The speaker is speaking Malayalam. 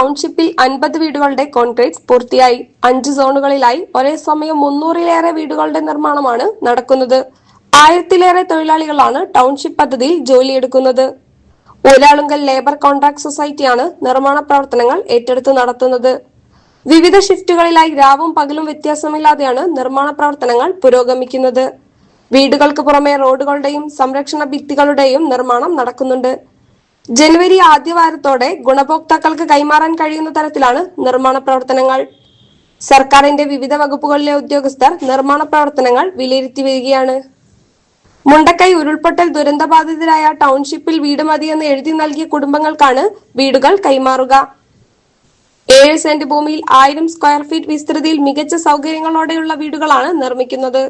ടൗൺഷിപ്പിൽ അൻപത് വീടുകളുടെ കോൺക്രീറ്റ് പൂർത്തിയായി. അഞ്ച് സോണുകളിലായി ഒരേ സമയം മുന്നൂറിലേറെ വീടുകളുടെ നിർമ്മാണമാണ് നടക്കുന്നത്. ആയിരത്തിലേറെ തൊഴിലാളികളാണ് ടൗൺഷിപ്പ് പദ്ധതിയിൽ ജോലിയെടുക്കുന്നത്. ഊരാളുങ്കൽ ലേബർ കോൺട്രാക്ട് സൊസൈറ്റിയാണ് നിർമ്മാണ പ്രവർത്തനങ്ങൾ ഏറ്റെടുത്ത് നടത്തുന്നത്. വിവിധ ഷിഫ്റ്റുകളിലായി രാവും പകലും വ്യത്യാസമില്ലാതെയാണ് നിർമ്മാണ പ്രവർത്തനങ്ങൾ പുരോഗമിക്കുന്നത്. വീടുകൾക്ക് പുറമെ റോഡുകളുടെയും സംരക്ഷണ ഭിത്തികളുടെയും നിർമ്മാണം നടക്കുന്നുണ്ട്. ജനുവരി ആദ്യവാരത്തോടെ ഗുണഭോക്താക്കൾക്ക് കൈമാറാൻ കഴിയുന്ന തരത്തിലാണ് നിർമ്മാണ പ്രവർത്തനങ്ങൾ. സർക്കാരിന്റെ വിവിധ വകുപ്പുകളിലെ ഉദ്യോഗസ്ഥർ നിർമ്മാണ പ്രവർത്തനങ്ങൾ വിലയിരുത്തി വരികയാണ്. മുണ്ടക്കൈ ഉരുൾപൊട്ടൽ ദുരന്തബാധിതരായ ടൗൺഷിപ്പിൽ വീട് മതിയെന്ന് എഴുതി നൽകിയ കുടുംബങ്ങൾക്കാണ് വീടുകൾ കൈമാറുക. ഏഴ് സെന്റ് ഭൂമിയിൽ ആയിരം സ്ക്വയർ ഫീറ്റ് വിസ്തൃതിയിൽ മികച്ച സൗകര്യങ്ങളോടെയുള്ള വീടുകളാണ് നിർമ്മിക്കുന്നത്.